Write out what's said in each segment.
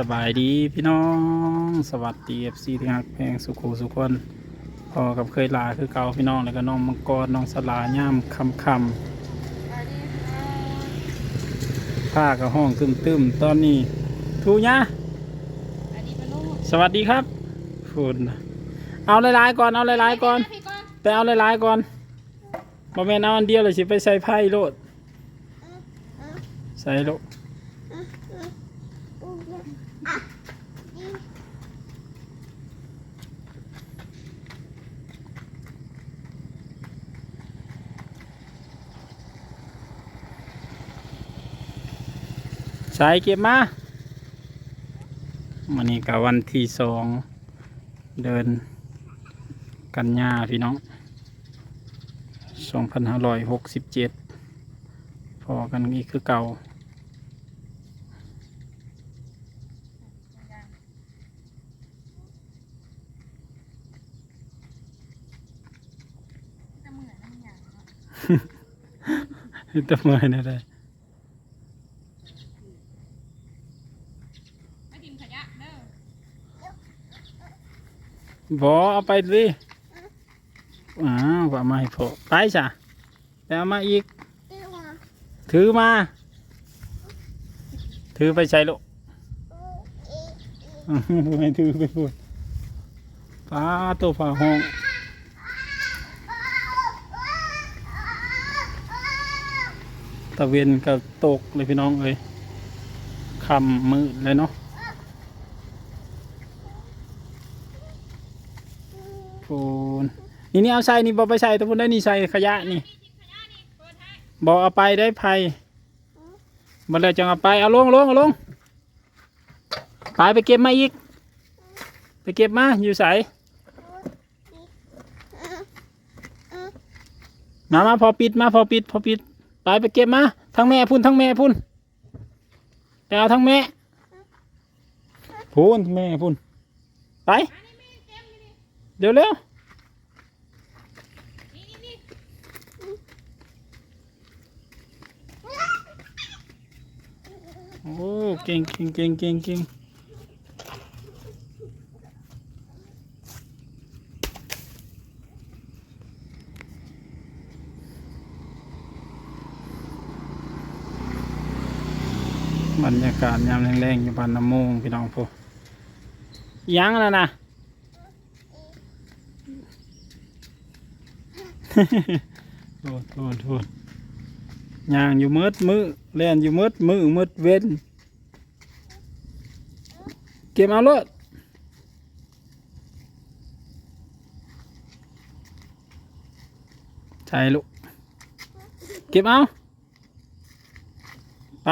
สบายดีพี่น้อง สวัสดีเอฟซีที่ฮักแพงสุขูสุขคนพอกับเคยลาคือเก่าพี่น้องแล้วก็น้องมังกรน้องสลาย่ามคำคำผ้ากับห้องตึมตึมๆตอนนี้ทูยะอันนี้เป็นลูกสวัสดีครับฝุ่นเอาหลายๆก่อนเอาหลายๆก่อนพี่ก้อนแต่เอาหลายๆก่อนบ่แม่นเอาอันเดียวเลยสิไปใส่ไพ่โลดใส่โลด ใส่เก็บมาวันนี้กับวันที่สองเดินกันยาพี่น้องสองพันห้าร้อยหกสิบเจ็ดพอกันอีกคือเก่าจะเหมือนน้ำยางเนาะตะเมื่อยนะได้ ไม่กินขยะเด้อ บอเอาไปดิอ้าวว่ามาให้พอไปจ้ะไปเอามาอีก ถือมา ถือไปใช้ลูกอื้อหือไม่ถือไปพูดป้าตัวฝาห้องตะเวนก็ตกเลยพี่น้องเอ้ยคำมืดเลยเนาะ พูนนี่นี่เอาใส่นี่บอไปใส่ตัวพูนได้นี่ใส่ขยะนี่บอเอาไปได้ไผ่บันเลยจังเอาไปเอาลงลงเอาลงไปไปเก็บมาอีก ไปเก็บมาอยู่ใสมามาพอปิดมาพอปิดพอปิดไปไปเก็บมาทั้งแม่พุ่นทั้งแม่พุ่นไปเอาทั้งแม่พุ่นแม่พุ่นไปเต็มนี่เร็วเร็ว นี่นี่นี่ โอ้เก่งเก่งเก่งเก่งเก่งบรรยากาศยามแรงๆอยู่บ้านน้ำมงพี่น้องพวกยังแล้วนะ โทษโทษโทษย่างอยู่มืดมือเล่นอยู่มืดมือมืดเว้น เก็บเอารถใช่ลูก เก็บเอา ไป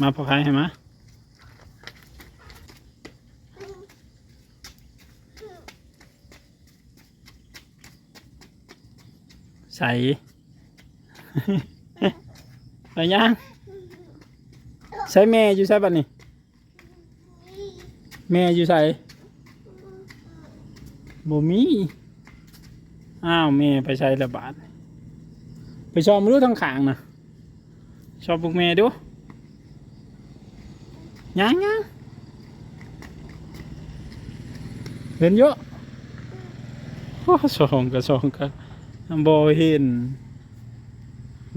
มาพอใครให้มา ใส่ไปยังใช้แม่อยู่ใช่ปะนี่แม่อยู่ใส่บ่มีอ้าวแม่ไปใช้ระบาดไปชอบมรู้ทางขางนะชอบบุกแม่ดูยังยังเห็นเยอะโอ้สองกับสองกั บบ่เห็น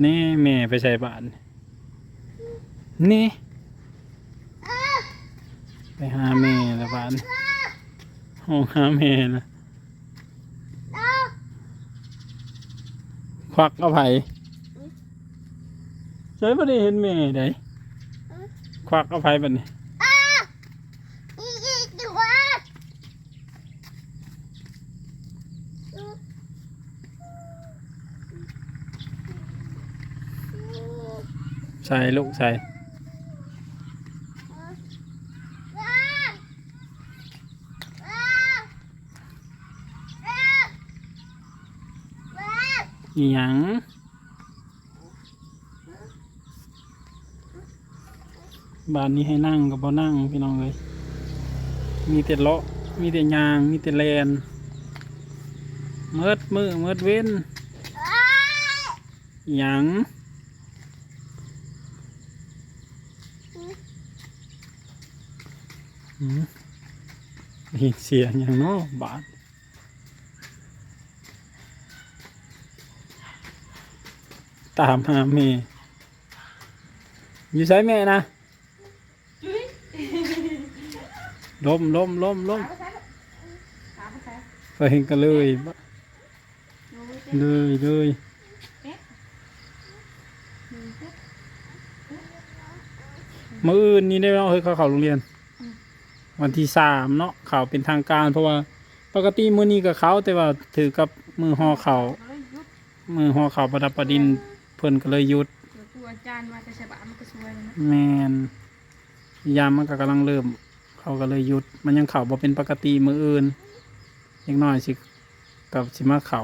แน่แม่ไปใส่บาทนี่ ไปหาแม่ละบาทห้องหาแม่ละควักเอาไผ่ใช่ไม่ได้เห็นแม่ไดควักเอาไผ่บัดนี้ใส่ลูกใส่อีหยังบ้านนี้ให้นั่งก็บ่นั่งพี่น้องเลย มีแต่เลาะ มีแต่ยาง มีแต่แลนเมิดมือเมิดเว้นหยังหืม นี่เสียงอย่างน้อบาดตามหาแม่อยู่ใส่แม่นะล้มล้มล้มล้มไปเห็นกันเลยบะดูเลยเลยมืออื่นนี้ได้เนาเฮ้ยเขาเข้าโรงเรียน วันที่สามเนาะเขาเป็นทางการ เพราะว่าปกติมื้อนี้กับเขาแต่ว่าถือกับมือห่อเขาก็เลยยุบมือห่อเขาประดับประดินเพิ่นก็เลยหยุดเดี๋ยวกลัวอาจารย์มาแต่ฉบับมันก็สวยเลยนะแมนยามมันก็กำลังเริ่ม เขาก็เลยหยุด มันยังเข่าบ่เป็นปกติมืออื่นเล็กน้อยสิกับสิมาเขา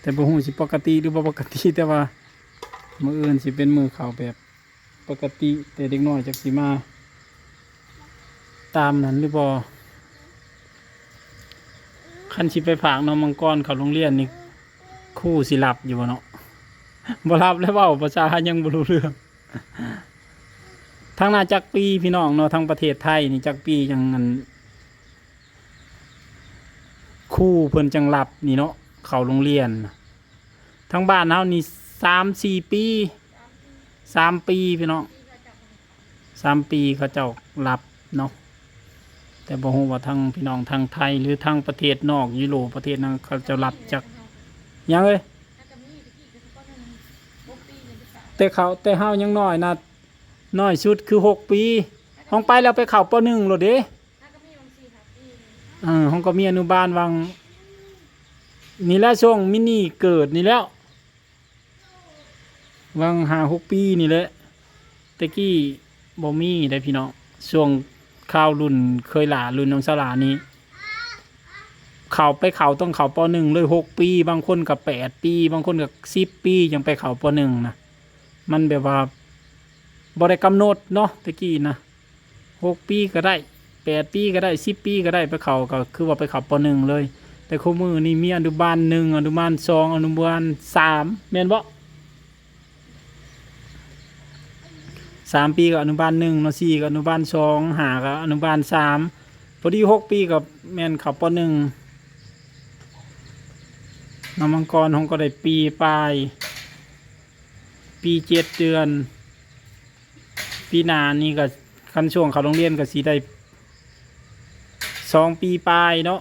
แต่บ่ฮู้สิปกติหรือบ่ปกติแต่ว่า มืออื่นสิเป็นมือเขาแบบปกติ แต่เด็กน้อยจักสิมา ตามนั้นหรือบ่คันสิไปผากน้องมังกรเขาโรงเรียนนี่คู่สิหลับอยู่บ่เนาะบ่รับแล้วเว้าภาษายังบ่รู้เรื่องทางนาจักปีพี่น้องเนาะทางประเทศไทยนี่จักปีจังงันคู่เพิ่นจังหลับนี่เนาะเขาโรงเรียนทางบ้านเฮานี่สามสี่ปีสามปีพี่น้องสามปีเขาเจ้าหลับเนาะ แต่บ่ฮู้ว่าทางพี่น้องทางไทย หรือทางประเทศนอกยุโรปประเทศนั้นเขาจ้าหลับจักยังเอ้ยแล้วก็มีตะกี้ก็ก็ยังบกปีเลยหรือเปล่าแต่เขาแต่เฮายังน้อยนะน้อยสุดคือหกปีห้องไปแล้วไปเข้าปหนึ่งโลดเด้แล้วก็มีบาห้องก็มีอนุบาลวัง นี่แหละช่วงมินี่เกิดนี่แล้ววังหาหกปีนี่แหละแตะกี้บ่มีได้พี่น้องช่วง ข้าวรุ่นเคยหลารุ่นน้องสลานี้เขาไปเขาต้องเขาปหนึ่งเลยหกปี บางคนกับแปดปี บางคนกับสิบปียังไปเขาปหนึ่งนะมันแบบว่าบ่ได้กำหนดเนาะตะกี้นะหกปีก็ได้แปดปีก็ได้สิบปีก็ได้ไปเขาก็คือว่าไปเขาปหนึ่งเลย แต่คู่มือนี่มีอนุบาลหนึ่งอนุบาลสองอนุบาลสามแมนบ่ สามปีกับอนุบาลหนึ่งเนาะสี่กับอนุบาลสองหากับอนุบาลสามพอดีหกปีกับแมนเขาปหนึ่งน้ำมังกรของก็ได้ปีปลาย ปีเจ็ดเดือน ปีหนานี่ก็คันช่วงเขาโรงเรียนก็สีได้สองปีปลายเนาะ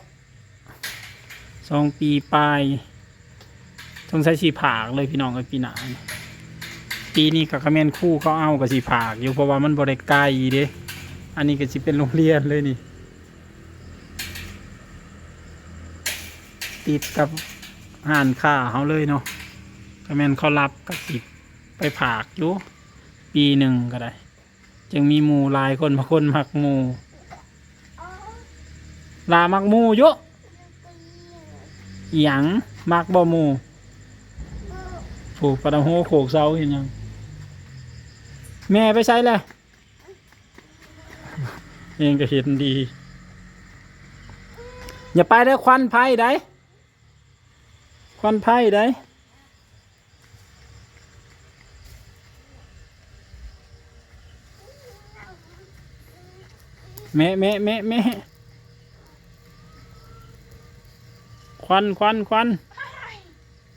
สองปีปลายต้องใช้สีผากเลยพี่น้องกับปีหนา ปีนี้กับคาเมนคู่เขาเอากับสีผากอยู่เพราะว่ามันบริไกลเด้อันนี้ก็สิเป็นโรงเรียนเลยนี่ ติดกับห่านค่าเขาเลยเนาะก็แมนเขารับกับสิไปผากอยู่ปีหนึ่งก็ได้ จึงมีหมูลายคนบาคนมักหมูลามักหมูเยอะหยังมักบ่หมูผูกประดมโหโขกเสาเห็นยัง แม่ไปใช้เลยเองก็เห็นดี อย่าไปได้อควันไผ่ได้ควันไผ่ได้แม่แม่แม่แม่ควันควันควัน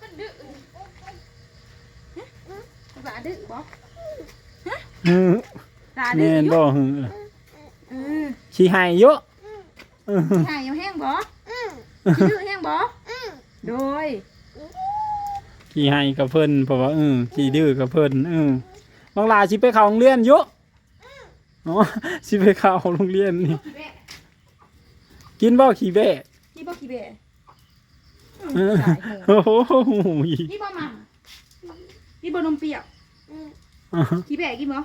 ก็ดื้อหลาดื้อบ่ อือหลาดื้แม่อนอยู่บ่หือเออขี้หายเยอะอื้อหายยังแห้งบ่ดื้อแห้งบ่โดยขี้หายกับเพิ่นเพราะว่าเออขี้ดื้อกับเพิ่นเออบางลาสิไปเข้าโรงเรียนเยอะอ๋อสิไปเข้าโรงเรียนนี่ ขี้แบะกินบ่ขี้แบะนี่บ่ขี้แบะเออสายโหดโอ้โหนี่บ่มานี่บ่นมเปรี้ยวขี้แบะกินบ่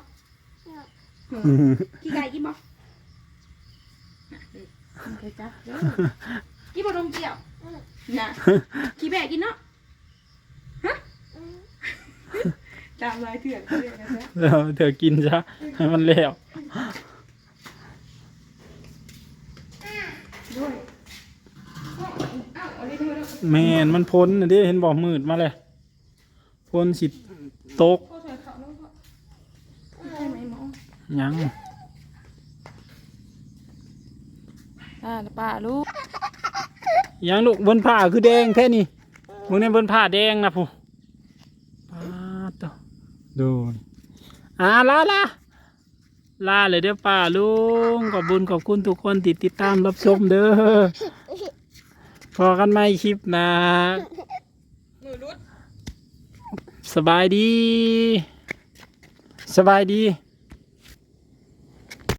ขี้ไก่กินบ่เคยจับเด้อกินบ่นมเปรี้ยวน่ะขี้แบะกินเนาะฮะตามลายเถื่อนเถื่อนนะจ๊ะแล้วเธอกินซะให้มันแล้วด้วยอ้าวเอาเลยเธอแล้วแม่นมันพ้นน่ะเดิเห็นบ่มืดมาเลยพ้นสิตกพ่อเธอเขาแล้วก็ใช่ไหมหมอ ยังอ่าป้าลูกยังลูกบนผ้าคือแดงแท้นี่มึงในบนผ้าแดงนะผู้ปาดต่อดูอ่าลาลาลาเลยเด้อป้าลุงขอบบุญขอบคุณทุกคนที่ติดตามรับชมเด้อพอกันใหม่คลิปหนะมือรุดสบายดี สบายดี